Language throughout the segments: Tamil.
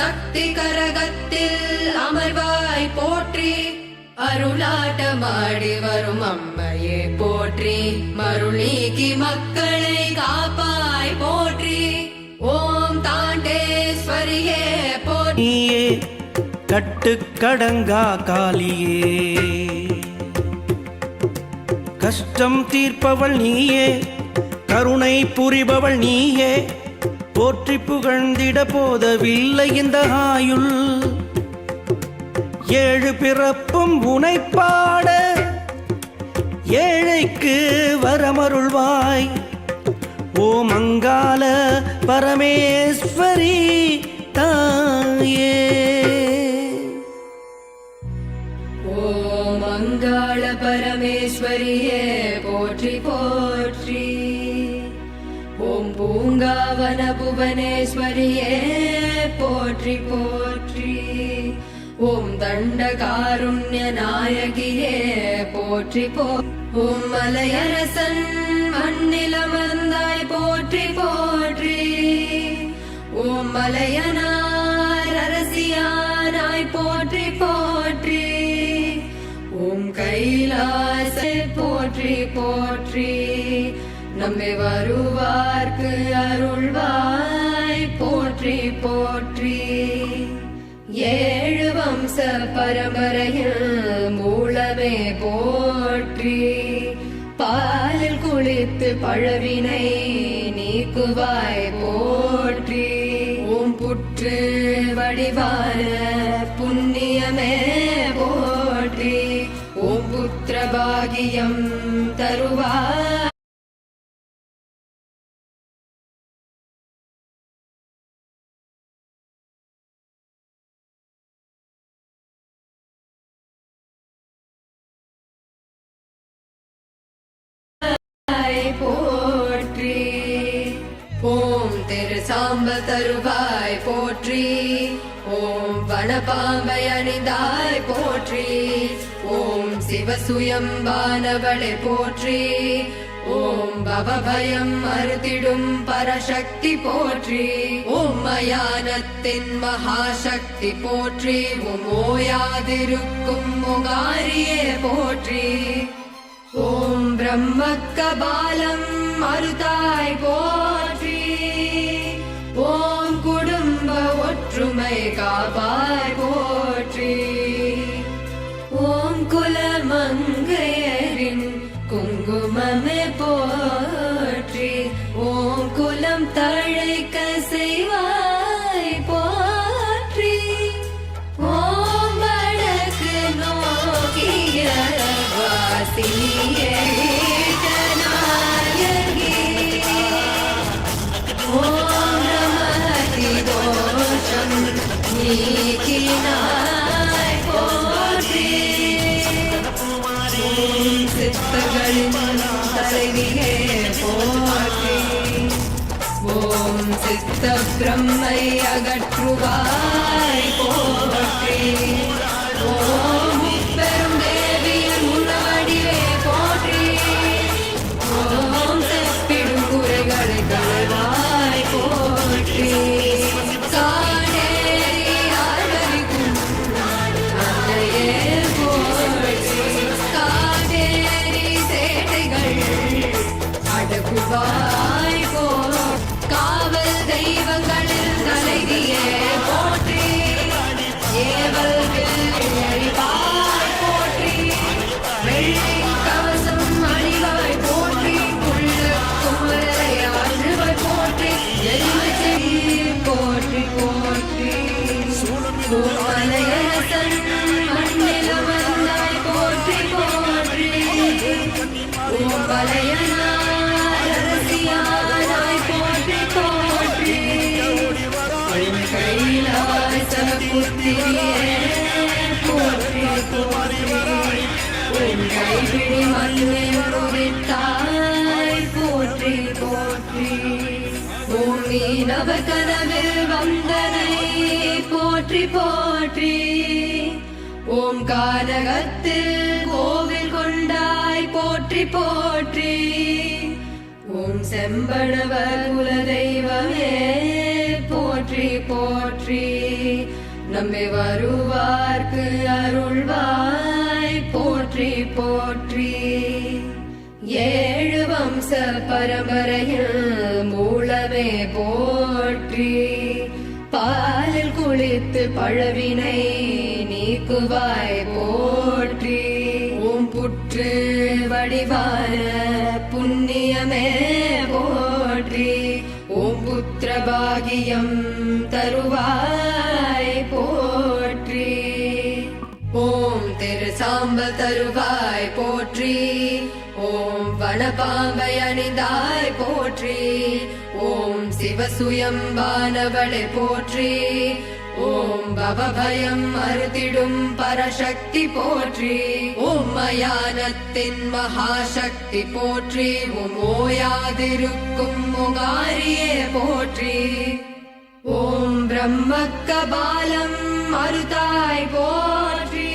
சக்தி கரகத்தில் அமர்வாய் போற்றி. அருளாட்டமாடி வரும் அம்மையே போற்றி. மருளீக்கி மக்களை காப்பாய் போற்றி. ஓம் தாண்டேஸ்வரியே போற்றி. நீயே கட்டுக்கடங்கா காளியே. கஷ்டம் தீர்ப்பவள் நீயே கருணை புரிபவள் நீயே போற்றி புகழ்ந்திட போதவில்லை இந்த ஆயுள். ஏழு பிறப்பும் உனைப்பாட ஏழைக்கு வரமருள்வாய். ஓ மங்கால பரமேஸ்வரி தாயே. ஓ மங்கள பரமேஸ்வரியே போற்றி போ. பூங்காவன புவனேஸ்வரியே போற்றி போற்றி. ஓம் தண்ட காருண்ய நாயகியே போற்றி போ. ஓம் மலையரசன் மண்ணிலமர்ந்தாய் போற்றி போற்றி. ஓம் மலையனார் அரசியானாய் போற்றி போற்றி. ஓம் கைலாசை போற்றி போற்றி. நம்மை வருவார்க்கு அருள்வாய். போற்றி போற்றி. ஏழு வம்ச பரம்பரையில் மூலமே போற்றி. பாலில் குளித்து பழவினை நீக்குவாய் போற்றி. ஓம் புற்று வடிவான புண்ணியமே போற்றி. ஓம் புத்திர பாகியம் தருவாய். திரு தருவாய் போற்றி. ஓம் வனபாம்பை அணிந்தாய் போற்றி. ஓம் சிவசுயம்பானவளை போற்றி. ஓம் பவபயம் அறுத்திடும் பரசக்தி போற்றி. ஓம் மயானத்தின் மகாசக்தி போற்றி. உம் ஓயாதிருக்கும் முகாரியே போற்றி. ஓம் பிரம்மக்கபாலம் மறுதாய் போற்றி. ஓம் குடும்ப ஒற்றுமை காப்பாய் நமதி தோஷம் நீக்கினாய் போற்றி ஓம் சித்தர்களின் தலைவியே போற்றி ஓம் சித்த பிரம்மை அகற்றுவாய் போற்றி ஓம் கைபிடி போற்றி போற்றி. ஓம் கனவில் வந்தனை போற்றி போற்றி. ஓம் கானகத்தில் கோவில் கொண்டாய். போற்றி போற்றி. ஓம் செம்படவர் குலதெய்வமே. போற்றி போற்றி. நம்பி வருவார்க்கு அருள்வாய். போற்றி போற்றி. ஏழு வம்ச பரம்பரையில் மூலமே போற்றி பாலில் குளித்து பழவினை நீக்குவாய் போற்றி. ஓம் புற்று வடிவான புண்ணியமே போற்றி ஓம் புத்திர பாகியம் தருவாய் போற்றி. ஓம் திரு சாம்பல் தருவாய் போற்றி. வனபாம்பை அணிந்தாய் போற்றி. ஓம் சிவசுயம்பானவளை போற்றி. ஓம் பவபயம் அறுத்திடும் பரசக்தி போற்றி. ஓம் மயானத்தின் மகாசக்தி போற்றி. உம் ஓயாதிருக்கும் முகாரியே போற்றி. ஓம் பிரம்ம கபாலம் மருதாய் போற்றி.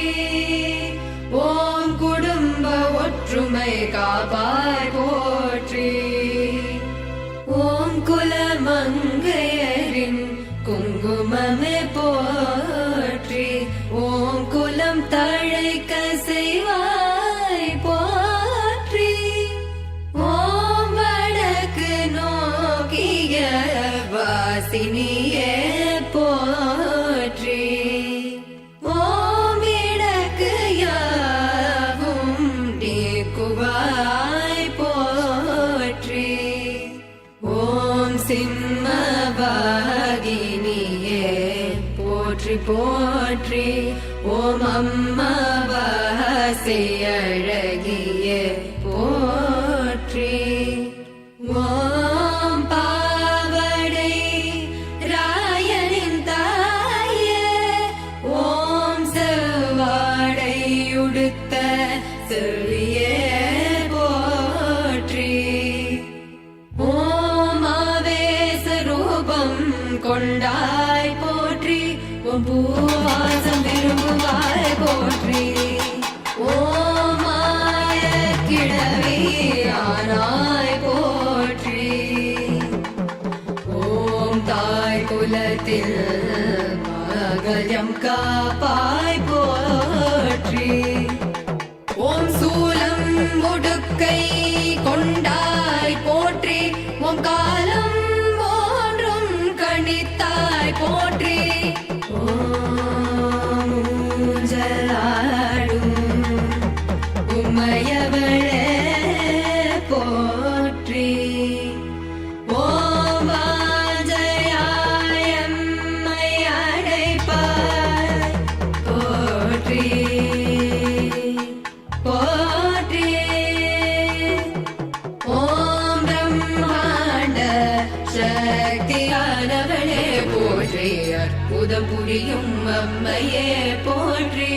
ஓம் குடும்ப ஒற்றுமை காபா போற்றி போற்றி. ஓம் அம்மா அம்மவாசி அழகியே. தாய் குலத்தில் மகஜம் காப்பாய் போற்றி. ஓம் சூலம் முடுக்கை கொண்டாய் போற்றி. ஓம் காலம் ஒன்றும் கணித்தாய் சக்தியானவளே போற்றி அற்புதம் புரியும் அம்மையே போற்றி.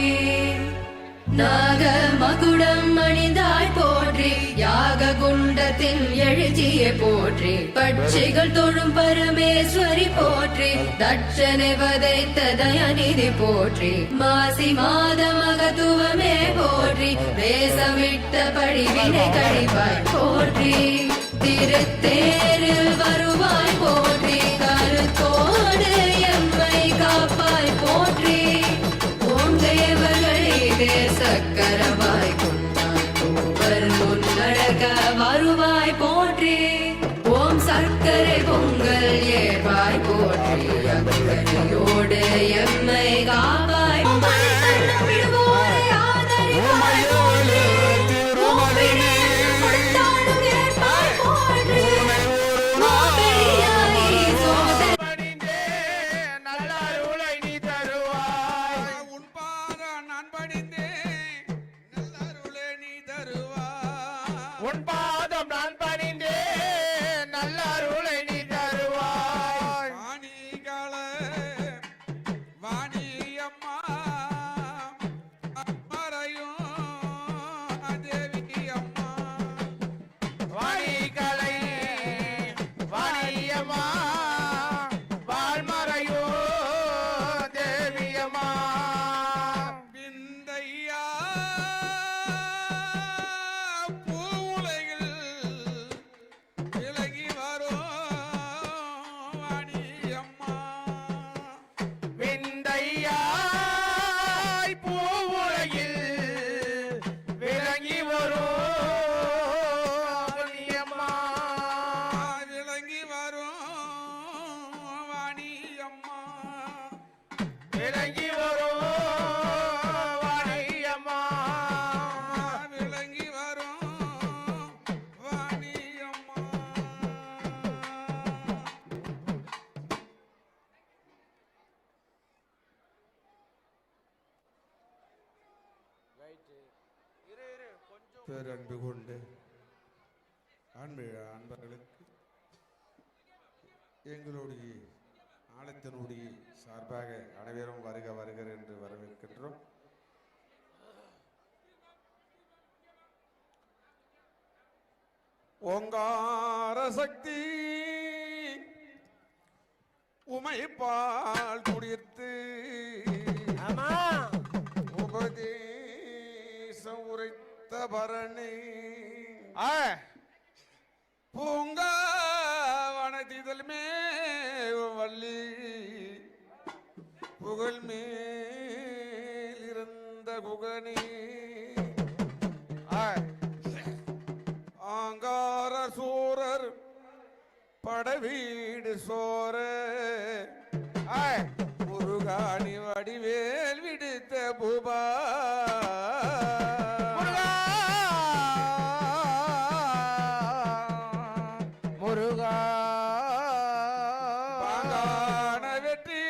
நாக மகுடம் அணிந்தாய் போற்றி யாக குண்டத்தின் எழுச்சியை போற்றி பட்சிகள் தொழும் பரமேஸ்வரி போற்றி தட்சனை வதைத்த தயநிதி போற்றி மாசி மாத மகத்துவமே போற்றி தேசமிட்ட படிவினை கழிவாய் போற்றி. திருத்தேரில் வருவாய் போற்றி கருத்தோடு சக்கரவாய் கொண்டாய் கோவர் வருவாய் போற்றி. ஓம் சர்க்கரை பொங்கல் ஏவாய் போற்றி. அக்கறையோடு எம்மை கா உமைப்பால் குடித்து உபதேசம் உரைத்த பரணி. பூங்கா வனதிதல் வள்ளி. புகழ் மேல் இருந்த குகனி. ஆங்கார சூரர் படவீடு சோர முருகாணி வடிவேல் விடுத்த பூபா. முருகா! பாங்கான வெற்றி.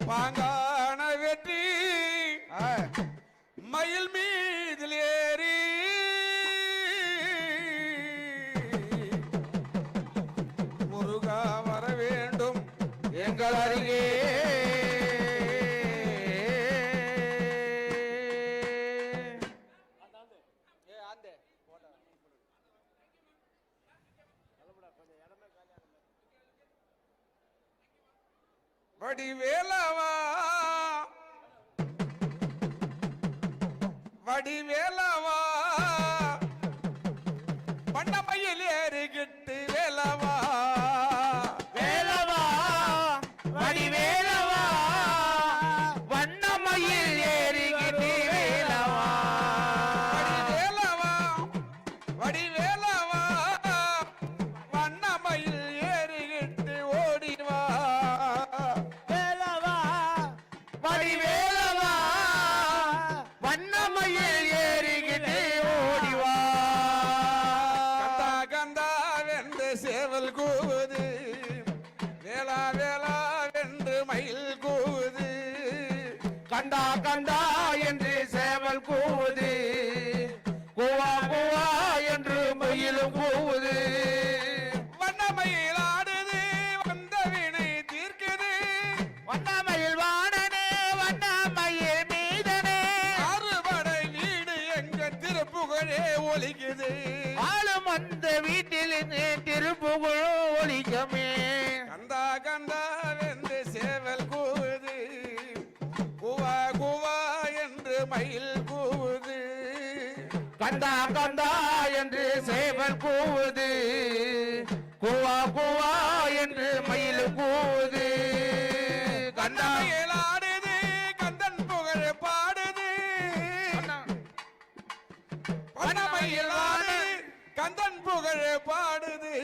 பாங்கான வெற்றி. மயில் கூவுது கூவா கூவா என்று மயிலும் கூவுது வண்ணமயில் ஆடுது வந்த வினை தீர்க்குது. வண்ணமயில் வாணனே வண்ணமயில் மீதனே. அறுபடை வீடு எங்க திருப்புகழே ஒலிக்குது. ஆளும் அந்த வீட்டில் திருப்புகழோ ஒலிக்கமே. கண்டா கண்டா என்று சேவல் கூவுது. கூவா கூவா என்று மயில் கூவுது. கண்ணமையில் ஆடுது கந்தன் புகழ் பாடுது. ஆடுது கந்தன் புகழ் பாடுது.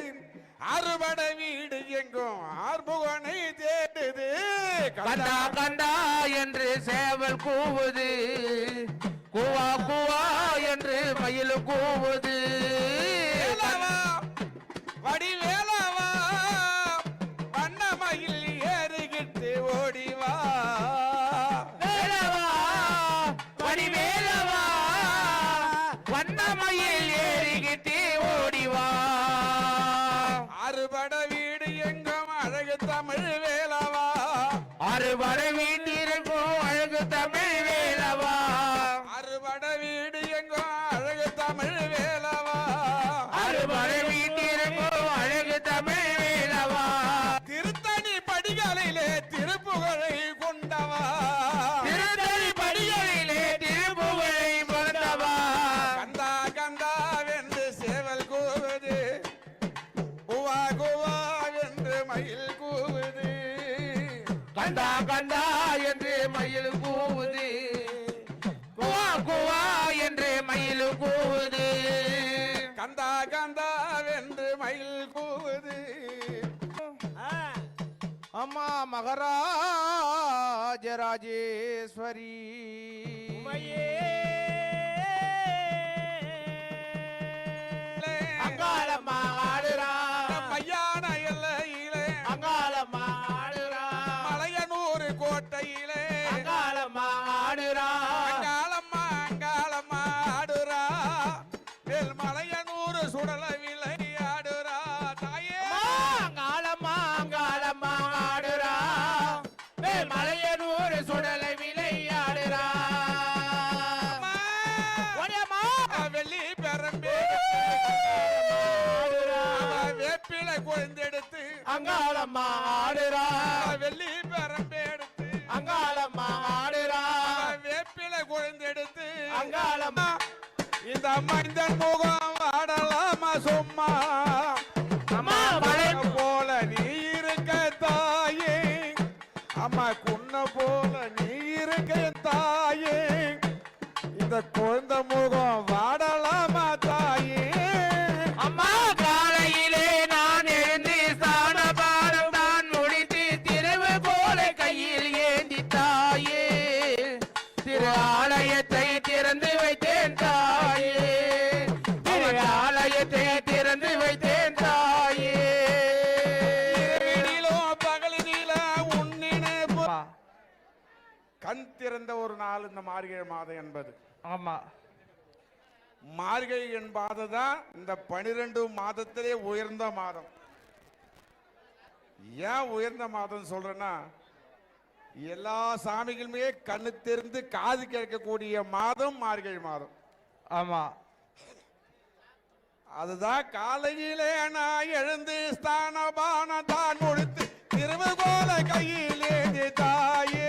அறுபட வீடு எங்கும் ஆர்முகனை தேடுது. கண்டா கண்டா என்று சேவல் கூவுது. கூவா கூவா என்று மயில் கூவுது. வேலவா? வடிவேலவா ஏறிக்கிட்டு ஓடிவா. வேலவா? வடிவேலவா வண்ணமயில் ஏறிக்கிட்டு ஓடிவா. அறுபட வீடு எங்கும் அழகு தமிழ் வேலவா? அறுபடை வீட்டிற்கும் अम्मा मगराज राजेश्वरी। அங்காளம்மா ஆடுறா. வெள்ளி பெரம்பெடுத்து அங்காளம்மா ஆடுறா. வேப்பிலை குழந்தெடுத்து அங்காளம்மா. இந்த மைந்தன் முகம் வாடலாமா சும்மா? அம்மா மலை போல நீ இருக்க தாயே. அம்மா குன்ன போல நீ இருக்க தாயே. இந்த குழந்தை முகம் வாடலாமா நாள் இந்த மார்கழி மாதம் என்பது. ஆமா. மார்கழி என்பது தான் இந்த பனிரெண்டு மாதத்திலே உயர்ந்த மாதம். ஏன் உயர்ந்த மாதம் சொல்றேன்னா எல்லா சாமிகளுமே கண்ணு திறந்து காது கேட்கக்கூடிய மாதம் மார்கழி மாதம். ஆமா. அதுதான் காலையிலே நான் எழுந்து ஸ்தானபான தான் முடித்து திருவுகோல கையில் தாயே.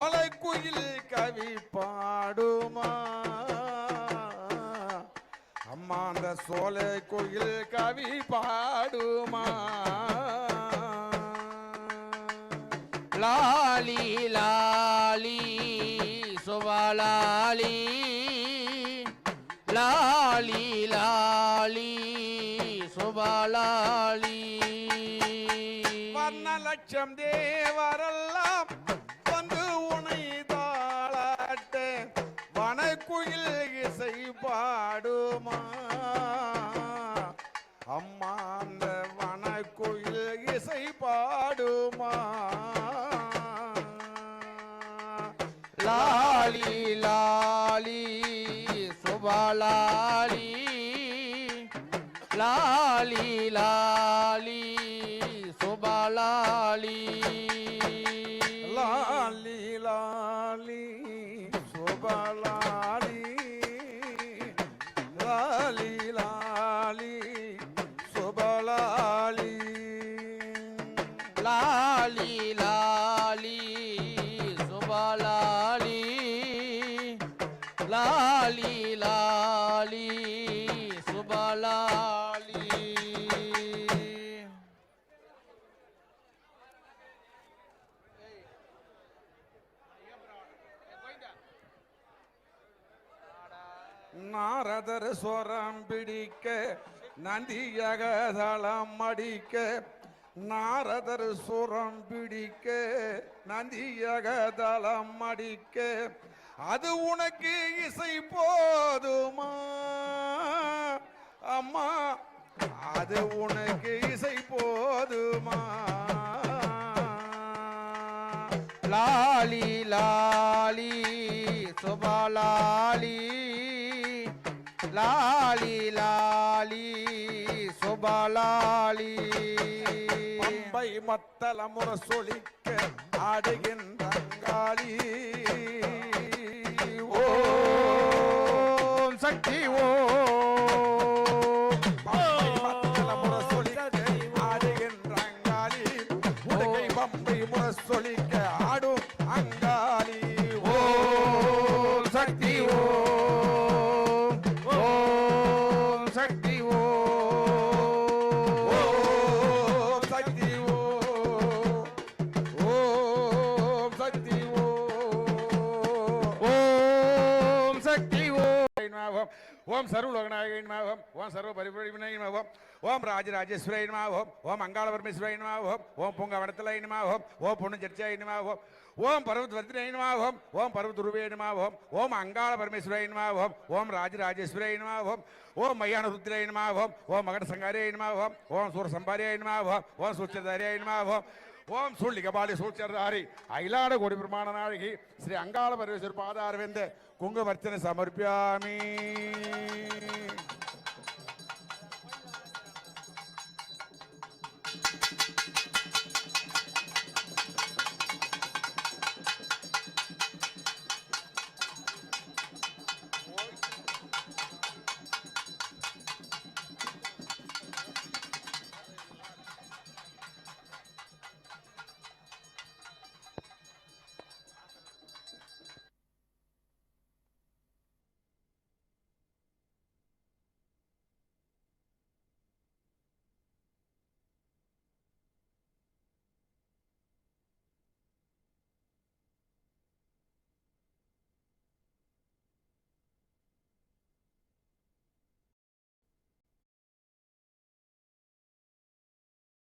மலைக்குயில் கவி பாடுமா? அம்மா அந்த சோலை கோயில் கவி பாடுமா? லாலி லாலி சுவலாலி லாலி லாலி சுவலாலி. வர்ண லட்சம் தேவரெல்லாம் வனக்குயில் இசை பாடுமா? அம்மா அந்த வனக்குயில் இசை பாடுமா? லாலி லாலி சுபலாலி லாலி லா சுபலாலி நாரதர் சொரம் பிடிக்க நந்தியகதளம் அடிக்க நாரதர் சுரம் பிடிக்க நந்தியகதளம் அடிக்க அது உனக்கு இசை போதுமா? அம்மா அது உனக்கு இசை போதுமா? லாலி லாலி சுபலாலி லாலி லாலி சுபலாலி. பம்பை மத்தல முற சொலிக்க ஆடுகின்ற ஓ ஓம் சக்தி ஓம் ஓம். ஓம் சக்தி ஓம் சர்வலோகநாயகை நம ஓம் சர்வ பரிபரிவினை நம ஓம் ஓம் ராஜராஜேஸ்வரை நம ஓம் ஓம் அங்காள பரமேஸ்வரை நம ஓம் ஓம் பூங்கவனத்தலை ஓம் பொண்ணு சர்ச்சை நம ஓம் ஓம் பர்வத்வர்த்தினை நம ஓம் ஓம் பர்வதுருவே நம ஓம் அங்காள பரமேஸ்வரை நம ஓம் ஓம் ராஜராஜேஸ்வரை நம ஓம் மையான மயான ருத்ரை நம ஓம் மகட சங்காரே நம ஓம் ஓம் சூர ஓம் ஓம் சூச்சதாரியை ஓம் சூழ்நிகபாலி சூழ்லிகபாலி சூழ்ச்சர்தாரி அயிலாட கோடி பிரமாண நாழகி ஸ்ரீ அங்காள பரமேஸ்வர பாதாரவிந்த குங்குமர்ச்சனை சமர்ப்பியாமி.